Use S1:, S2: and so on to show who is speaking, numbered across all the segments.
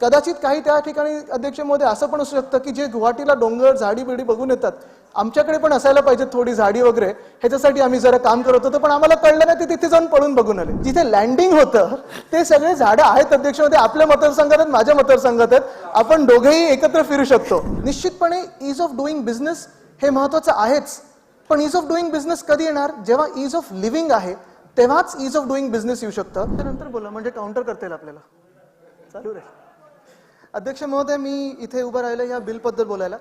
S1: कदाचित काही त्या ठिकाणी अध्यक्ष महोदय असं पण असू शकतं की जे गुवाहाटीला डोंगर झाडी बिडी बघून येतात. आमच्याकडे पण असायला पाहिजे थोडी झाडी वगैरे. ह्याच्यासाठी आम्ही जरा काम करत होतो पण आम्हाला कळलं नाही ते तिथे जाऊन पळून बघून आले. जिथे लँडिंग होतं ते सगळे झाडं आहेत अध्यक्षमध्ये आपल्या मतदारसंघात आहेत माझ्या मतदारसंघात आहेत. आपण दोघेही एकत्र फिरू शकतो. निश्चितपणे इज ऑफ डुईंग बिझनेस हे महत्वाचं आहेच. पण इज ऑफ डुईंग बिझनेस कधी येणार? जेव्हा इज ऑफ लिव्हिंग आहे तेव्हाच इज ऑफ डुईंग बिझनेस येऊ शकतं. त्यानंतर बोला म्हणजे काउंटर करता येईल आपल्याला. चालू रे. अध्यक्ष महोदय मी इथे उभं राहिलं या बिलबद्दल बोलायला.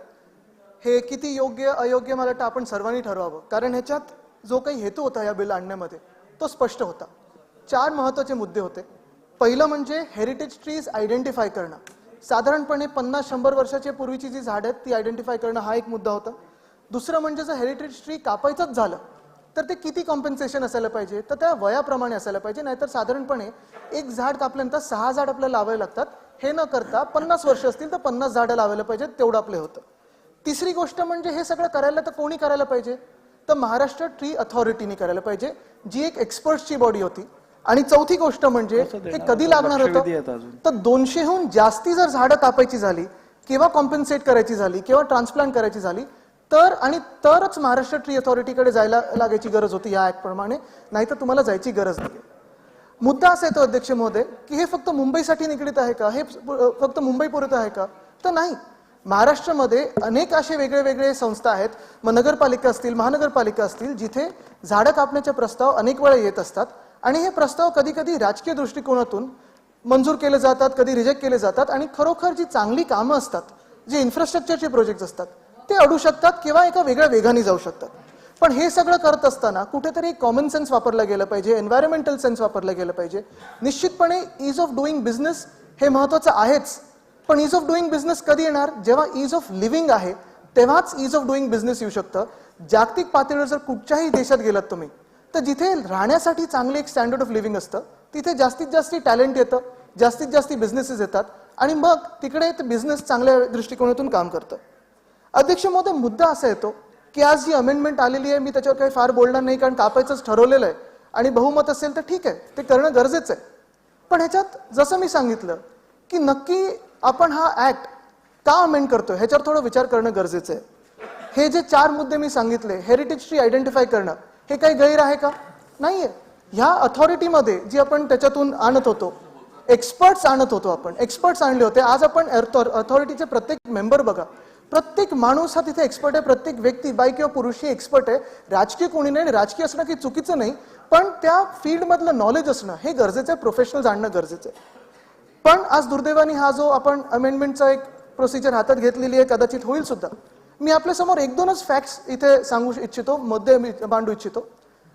S1: हे किती योग्य अयोग्य मला वाटतं आपण सर्वांनी ठरवावं. कारण ह्याच्यात जो काही हेतू होता या बिल आणण्यामध्ये तो स्पष्ट होता. चार महत्त्वाचे मुद्दे होते. पहिलं म्हणजे हेरिटेज ट्रीज आयडेंटिफाय करणं. साधारणपणे पन्नास शंभर वर्षाच्या पूर्वीची जी झाडं आहेत ती आयडेंटिफाय करणं हा एक मुद्दा होता. दुसरं म्हणजे जर हेरिटेज ट्री कापायचंच झालं तर ते किती कॉम्पेन्सेशन असायला पाहिजे? तर त्या वयाप्रमाणे असायला पाहिजे. नाहीतर साधारणपणे एक झाड कापल्यानंतर सहा झाड आपल्याला लावायला लागतात. हे न करता पन्नास वर्ष असतील तर पन्नास झाडं लावायला पाहिजेत तेवढं आपलं होतं. तिसरी गोष्ट म्हणजे हे सगळं करायला तर कोणी करायला पाहिजे? तर महाराष्ट्र ट्री अथॉरिटीने करायला पाहिजे जी एक एक्सपर्टची बॉडी होती. आणि चौथी गोष्ट म्हणजे हे कधी लागणार होतं. तर दोनशेहून जास्ती जर झाडं कापायची झाली किंवा कॉम्पेन्सेट करायची झाली किंवा ट्रान्सप्लांट करायची झाली तर आणि तरच महाराष्ट्र ट्री अथॉरिटीकडे जायला लागायची गरज होती या ऍक्ट प्रमाणे. नाही तर तुम्हाला जायची गरज नाही मुद्दा असा येतो अध्यक्ष महोदय की हे फक्त मुंबईसाठी निगडीत आहे का? हे फक्त मुंबई पुरत आहे का? तर नाही. महाराष्ट्रामध्ये अनेक असे वेगळे वेगळे संस्था आहेत. मग नगरपालिका असतील महानगरपालिका असतील जिथे झाडं कापण्याचे प्रस्ताव अनेक वेळा येत असतात. आणि हे प्रस्ताव कधी कधी राजकीय दृष्टिकोनातून मंजूर केले जातात कधी रिजेक्ट केले जातात. आणि खरोखर जी चांगली कामं असतात जे इन्फ्रास्ट्रक्चरचे प्रोजेक्ट असतात ते अडू शकतात किंवा एका वेगळ्या वेगाने जाऊ शकतात. पण हे सगळं करत असताना कुठेतरी कॉमन सेन्स वापरलं गेलं पाहिजे एन्व्हायरमेंटल सेन्स वापरलं गेलं पाहिजे. निश्चितपणे इज ऑफ डुईंग बिझनेस हे महत्वाचं आहेच. पण इज ऑफ डुईंग बिझनेस कधी येणार? जेव्हा इज ऑफ लिव्हिंग आहे तेव्हाच इज ऑफ डुईंग बिझनेस येऊ शकतं. जागतिक पातळीवर जर कुठच्याही देशात गेलात तुम्ही तर जिथे राहण्यासाठी चांगले एक स्टँडर्ड ऑफ लिव्हिंग असतं तिथे जास्तीत जास्त टॅलेंट येतं जास्तीत जास्त बिझनेसेस येतात आणि मग तिकडे ते बिझनेस चांगल्या दृष्टिकोनातून काम करतं. अध्यक्ष महोदय मुद्दा असा येतो की आज जी अमेंडमेंट आलेली आहे मी त्याच्यावर काही फार बोलणार नाही कारण कापायचंच ठरवलेलं आहे. आणि बहुमत असेल तर ठीक आहे ते करणं गरजेचं आहे. पण ह्याच्यात जसं मी सांगितलं की नक्की आपण हा ऍक्ट का अमेंड करतोय ह्याच्यावर थोडं विचार करणं गरजेचं आहे. हे जे चार मुद्दे मी सांगितले हेरिटेज ट्री आयडेंटिफाय करणं हे काही गैर आहे का? नाहीये. ह्या अथॉरिटीमध्ये जी आपण त्याच्यातून आणत होतो एक्सपर्ट्स आणत होतो आपण एक्सपर्ट्स आणले होते. आज आपण अथॉरिटीचे प्रत्येक मेंबर बघा. प्रत्येक माणूस हा तिथे एक्सपर्ट आहे प्रत्येक व्यक्ती बाई किंवा पुरुष ही एक्सपर्ट आहे. राजकीय कोणी नाही आणि राजकीय असणं काही चुकीचं नाही पण त्या फील्डमधलं नॉलेज असणं हे गरजेचं आहे प्रोफेशनल जाणणं गरजेचं आहे. पण आज दुर्दैवाने हा जो आपण अमेंडमेंटचा एक प्रोसिजर हातात घेतलेली आहे कदाचित होईल सुद्धा. मी आपल्यासमोर एक दोनच फॅक्ट्स इथे सांगू इच्छितो मुद्दे मी मांडू इच्छितो.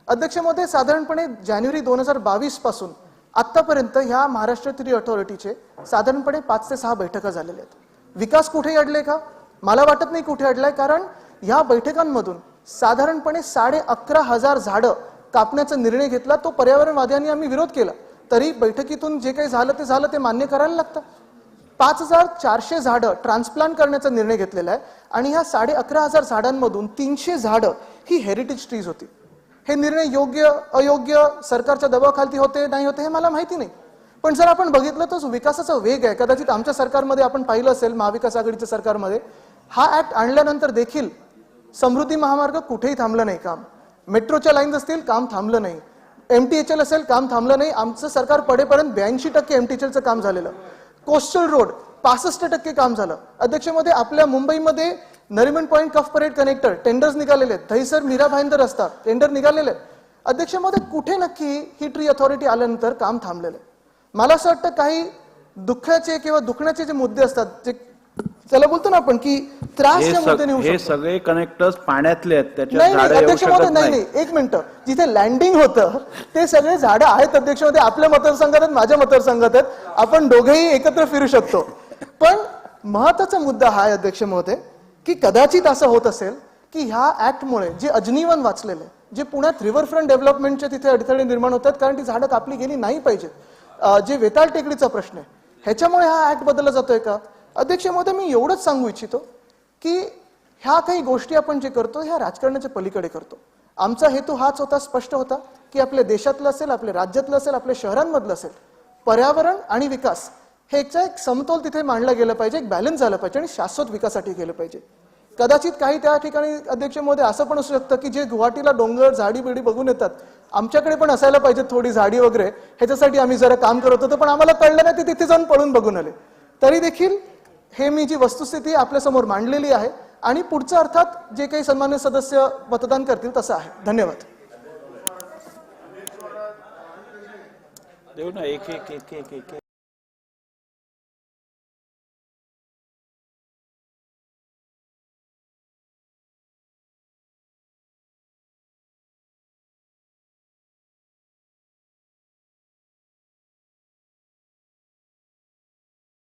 S1: अध्यक्षमध्ये साधारणपणे जानेवारी दोन हजार बावीसपासून आतापर्यंत ह्या महाराष्ट्र ट्री अथॉरिटीचे साधारणपणे पाच ते सहा बैठका झालेल्या आहेत. विकास कुठे अडले का? मला वाटत नाही कुठे अडलाय कारण ह्या बैठकांमधून साधारणपणे साडे अकरा हजार झाडं कापण्याचा निर्णय घेतला तो पर्यावरणवाद्यांनी आम्ही विरोध केला. तरी बैठकीतून जे काही झालं ते झालं ते मान्य करायला लागतं. पाच हजार चारशे झाडं ट्रान्सप्लांट करण्याचा निर्णय घेतलेला आहे आणि ह्या साडे अकरा हजार झाडांमधून तीनशे झाडं ही हेरिटेज ट्रीज होती. हे निर्णय योग्य अयोग्य सरकारच्या दबावाखालती होते नाही होते हे मला माहिती नाही. पण जर आपण बघितलं तर विकासाचा वेग आहे. कदाचित आमच्या सरकारमध्ये आपण पाहिलं असेल महाविकास आघाडीच्या सरकारमध्ये हा ऍक्ट आणल्यानंतर देखील समृद्धी महामार्ग कुठेही थांबलं नाही काम. मेट्रोच्या लाईन्स असतील काम थांबलं नाही. एम टी एचएल असेल काम थांबलं नाही. आमचं सरकार पडेपर्यंत ब्याऐंशी टक्के एमटीएचएलचं काम झालेलं. कोस्टल रोड पासष्ट टक्के काम झालं. अध्यक्षमध्ये आपल्या मुंबईमध्ये Nariman point Cuffe Parade connector tenders निघालेले आहेत. दहीसर मीरा भाईंदर रस्ता टेंडर निघालेले आहेत. अध्यक्षमध्ये कुठे नक्की ही ट्री अथॉरिटी आल्यानंतर काम थांबलेलं आहे? मला असं वाटतं काही दुःखाचे किंवा दुखण्याचे जे मुद्दे असतात जे त्याला बोलतो ना आपण की त्रास
S2: हे
S1: नेऊ
S2: हे
S1: शकतो.
S2: सगळे कनेक्टर्स पाण्यातले आहेत त्याच्यात
S1: नाही नाही
S2: झाडं येऊ
S1: अध्यक्ष महोदय
S2: शकत
S1: नाही
S2: नाही
S1: नाही एक मिनिट. जिथे लँडिंग होतं ते सगळे झाडं आहेत अध्यक्ष आपल्या मतदारसंघात आहेत माझ्या मतदारसंघात आहेत. आपण दोघेही एकत्र फिरू शकतो. पण महत्त्वाचा मुद्दा हा आहे अध्यक्ष महोदय की कदाचित असं होत असेल की ह्या ऍक्टमुळे जे अजनीवन वाचलेलं जे पुण्यात रिव्हरफ्रंट डेव्हलपमेंटचे तिथे अडथळे निर्माण होतात कारण ती झाडं कापली गेली नाही पाहिजेत. जे वेताळ टेकडीचा प्रश्न आहे ह्याच्यामुळे हा ऍक्ट बदलला जातोय का? अध्यक्ष महोदय मी एवढंच सांगू इच्छितो की ह्या काही गोष्टी आपण जे करतो ह्या राजकारणाच्या पलीकडे करतो. आमचा हेतू हाच होता स्पष्ट होता की आपल्या देशातलं असेल आपल्या राज्यातलं असेल आपल्या शहरांमधलं असेल पर्यावरण आणि विकास ह्याचा एक समतोल तिथे मांडला गेला पाहिजे एक बॅलन्स झालं पाहिजे आणि शाश्वत विकासासाठी गेलं पाहिजे. कदाचित काही त्या ठिकाणी अध्यक्ष महोदय असं पण असू शकतं की जे गुवाहाटीला डोंगर झाडी बिडी बघून येतात आमच्याकडे पण असायला पाहिजे थोडी झाडी वगैरे. ह्याच्यासाठी आम्ही जरा काम करत होतो पण आम्हाला कळलं नाही ते तिथे जाऊन पळून बघून आले. तरी देखील हे मी जी वस्तुस्थिती आपल्यासमोर मांडलेली आहे आणि पुढचं अर्थात जे काही सन्मान्य सदस्य मतदान करतील तसं आहे. धन्यवाद.
S2: देऊ ना एक एक एक एक एक एक.